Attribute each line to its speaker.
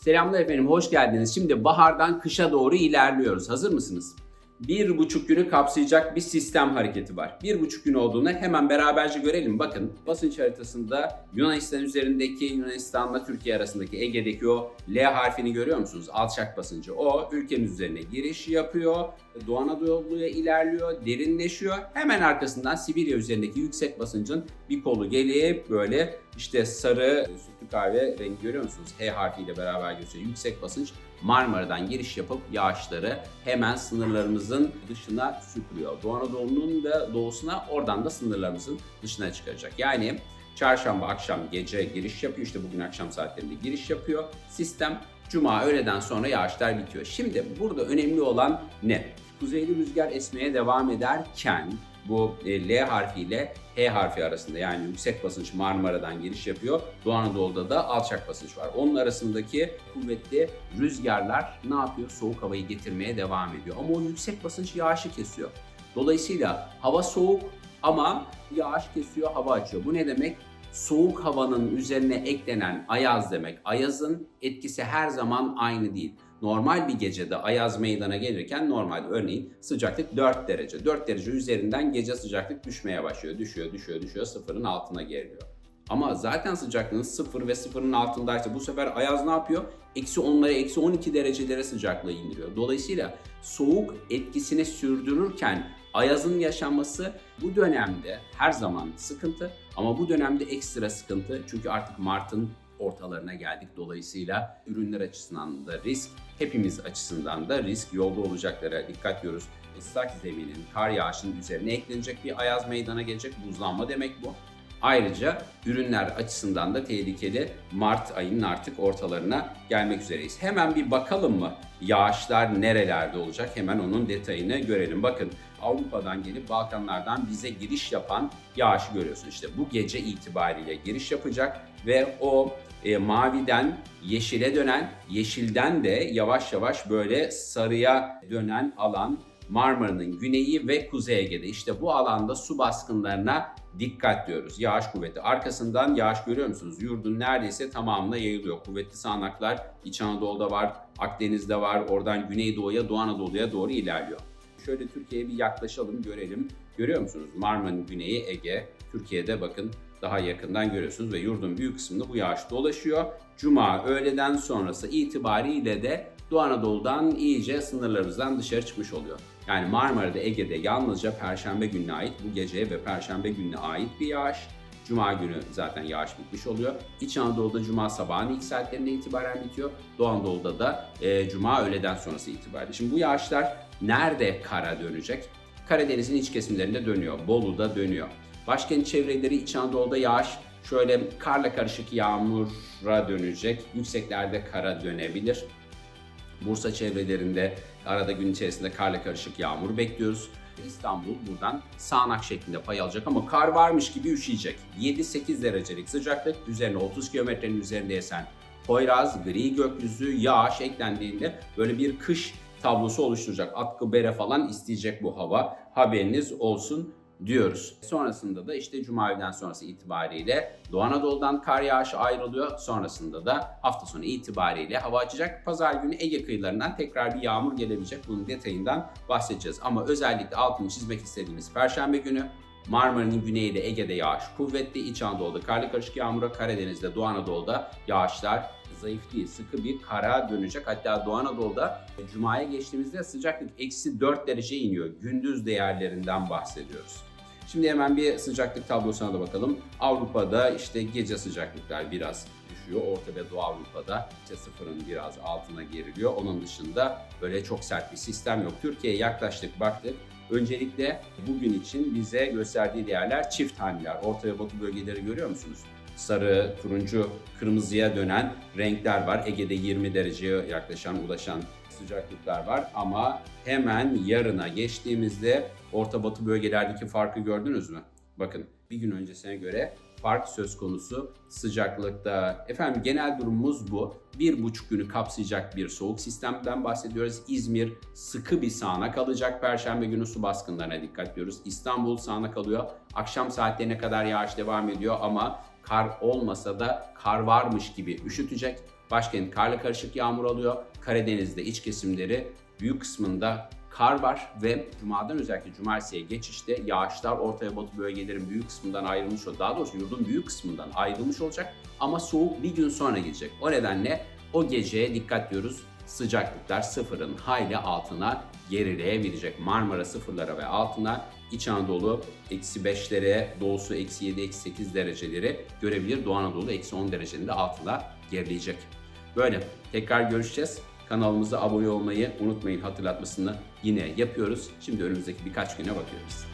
Speaker 1: Selamlar efendim, hoş geldiniz. Şimdi bahardan kışa doğru ilerliyoruz. Hazır mısınız? Bir buçuk günü kapsayacak bir sistem hareketi var. Bir buçuk gün olduğunda hemen beraberce görelim. Bakın basınç haritasında Yunanistan üzerindeki Yunanistan'la Türkiye arasındaki Ege'deki o L harfini görüyor musunuz? Alçak basıncı. O ülkemiz üzerine giriş yapıyor. Doğu Anadolu'ya ilerliyor, derinleşiyor. Hemen arkasından Sibirya üzerindeki yüksek basıncın bir kolu gelip böyle işte sarı sütlü kahve rengi görüyor musunuz? H harfiyle beraber gösteriyor. Yüksek basınç Marmara'dan giriş yapıp yağışları hemen sınırlarımızın dışına süpürüyor. Doğu Anadolu'nun da doğusuna oradan da sınırlarımızın dışına çıkaracak. Yani çarşamba akşam gece giriş yapıyor. İşte bugün akşam saatlerinde giriş yapıyor. Sistem Cuma öğleden sonra yağışlar bitiyor. Şimdi burada önemli olan ne? Kuzeyli rüzgar esmeye devam ederken bu e, L harfiyle H harfi arasında yani yüksek basınç Marmara'dan giriş yapıyor. Doğu Anadolu'da da alçak basınç var. Onun arasındaki kuvvetli rüzgarlar ne yapıyor? Soğuk havayı getirmeye devam ediyor. Ama o yüksek basınç yağışı kesiyor. Dolayısıyla hava soğuk ama yağış kesiyor, hava açıyor. Bu ne demek? Soğuk havanın üzerine eklenen ayaz demek. Ayazın etkisi her zaman aynı değil. Normal bir gecede ayaz meydana gelirken normal örneğin sıcaklık 4 derece. 4 derece üzerinden gece sıcaklık düşmeye başlıyor. Düşüyor, düşüyor, düşüyor. Sıfırın altına geliyor. Ama zaten sıcaklığın sıfır ve sıfırın altındaysa bu sefer ayaz ne yapıyor? Eksi 10'lara, eksi 12 derecelere sıcaklığı indiriyor. Dolayısıyla soğuk etkisini sürdürürken ayazın yaşanması bu dönemde her zaman sıkıntı ama bu dönemde ekstra sıkıntı çünkü artık Mart'ın ortalarına geldik. Dolayısıyla ürünler açısından da risk, hepimiz açısından da risk. Yolda olacaklara dikkat diyoruz. Islak zeminin, kar yağışının üzerine eklenecek bir ayaz meydana gelecek. Buzlanma demek bu. Ayrıca ürünler açısından da tehlikeli. Mart ayının artık ortalarına gelmek üzereyiz. Hemen bir bakalım mı yağışlar nerelerde olacak? Hemen onun detayını görelim. Bakın Avrupa'dan gelip Balkanlardan bize giriş yapan yağışı görüyorsun. İşte bu gece itibariyle giriş yapacak ve o e, maviden yeşile dönen, yeşilden de yavaş yavaş böyle sarıya dönen alan Marmara'nın güneyi ve Kuzey Ege'de. İşte bu alanda su baskınlarına dikkat diyoruz. Yağış kuvveti. Arkasından yağış görüyor musunuz? Yurdun neredeyse tamamına yayılıyor. Kuvvetli sağanaklar İç Anadolu'da var, Akdeniz'de var. Oradan Güneydoğu'ya, Doğu Anadolu'ya doğru ilerliyor. Şöyle Türkiye'ye bir yaklaşalım, görelim. Görüyor musunuz? Marmara'nın güneyi Ege. Türkiye'de bakın daha yakından görüyorsunuz ve yurdun büyük kısmında bu yağış dolaşıyor. Cuma öğleden sonrası itibariyle de Doğu Anadolu'dan iyice sınırlarımızdan dışarı çıkmış oluyor. Yani Marmara'da, Ege'de yalnızca Perşembe gününe ait bu gece ve Perşembe gününe ait bir yağış. Cuma günü zaten yağış bitmiş oluyor. İç Anadolu'da Cuma sabahın ilk saatlerinde itibaren bitiyor. Doğu Anadolu'da da e, Cuma öğleden sonrası itibariyle. Şimdi bu yağışlar nerede kara dönecek? Karadeniz'in iç kesimlerinde dönüyor. Bolu'da dönüyor. Başkent çevreleri İç Anadolu'da yağış şöyle karla karışık yağmura dönecek. Yükseklerde kara dönebilir. Bursa çevrelerinde arada gün içerisinde karla karışık yağmur bekliyoruz. İstanbul buradan sağanak şeklinde pay alacak ama kar varmış gibi üşüyecek. 7-8 derecelik sıcaklık üzerine 30 kilometrenin üzerinde esen Poyraz, gri gökyüzü, yağış eklendiğinde böyle bir kış tablosu oluşturacak. Atkı bere falan isteyecek bu hava. Haberiniz olsun diyoruz. Sonrasında da işte Cuma'dan sonrası itibariyle Doğu Anadolu'dan kar yağışı ayrılıyor. Sonrasında da hafta sonu itibariyle hava açacak. Pazar günü Ege kıyılarından tekrar bir yağmur gelebilecek. Bunun detayından bahsedeceğiz. Ama özellikle altını çizmek istediğimiz Perşembe günü Marmara'nın güneyinde Ege'de yağış kuvvetli, İç Anadolu'da karlı karışık yağmura, Karadeniz'de, Doğu Anadolu'da yağışlar zayıf değil, sıkı bir kara dönecek. Hatta Doğu Anadolu'da Cuma'ya geçtiğimizde sıcaklık eksi 4 derece iniyor. Gündüz değerlerinden bahsediyoruz. Şimdi hemen bir sıcaklık tablosuna da bakalım. Avrupa'da işte gece sıcaklıklar biraz düşüyor. Orta ve Doğu Avrupa'da işte sıfırın biraz altına geriliyor. Onun dışında böyle çok sert bir sistem yok. Türkiye'ye yaklaştık baktık. Öncelikle bugün için bize gösterdiği değerler çift haneler. Orta ve Batı bölgeleri görüyor musunuz? Sarı, turuncu, kırmızıya dönen renkler var. Ege'de 20 dereceye yaklaşan, ulaşan sıcaklıklar var ama hemen yarına geçtiğimizde Orta Batı bölgelerdeki farkı gördünüz mü? Bakın bir gün öncesine göre fark söz konusu sıcaklıkta. Efendim genel durumumuz bu. Bir buçuk günü kapsayacak bir soğuk sistemden bahsediyoruz. İzmir sıkı bir sağanak alacak. Perşembe günü su baskınlarına dikkat ediyoruz. İstanbul sağanak alıyor. Akşam saatlerine kadar yağış devam ediyor ama kar olmasa da kar varmış gibi üşütecek. Başkent karla karışık yağmur alıyor. Karadeniz'de iç kesimleri büyük kısmında kar var ve Cuma'dan özellikle Cumartesi'ye geçişte yağışlar Orta ve Batı bölgelerin büyük kısmından ayrılmış olacak. Daha doğrusu yurdun büyük kısmından ayrılmış olacak ama soğuk bir gün sonra gelecek. O nedenle o geceye dikkat diyoruz. Sıcaklıklar sıfırın hayli altına gerileyebilecek. Marmara sıfırlara ve altına, İç Anadolu eksi 5'lere, doğusu eksi 7, eksi 8 dereceleri görebilir. Doğu Anadolu eksi 10 derecenin de altına gerileyecek. Böyle tekrar görüşeceğiz. Kanalımıza abone olmayı unutmayın hatırlatmasını yine yapıyoruz. Şimdi önümüzdeki birkaç güne bakıyoruz.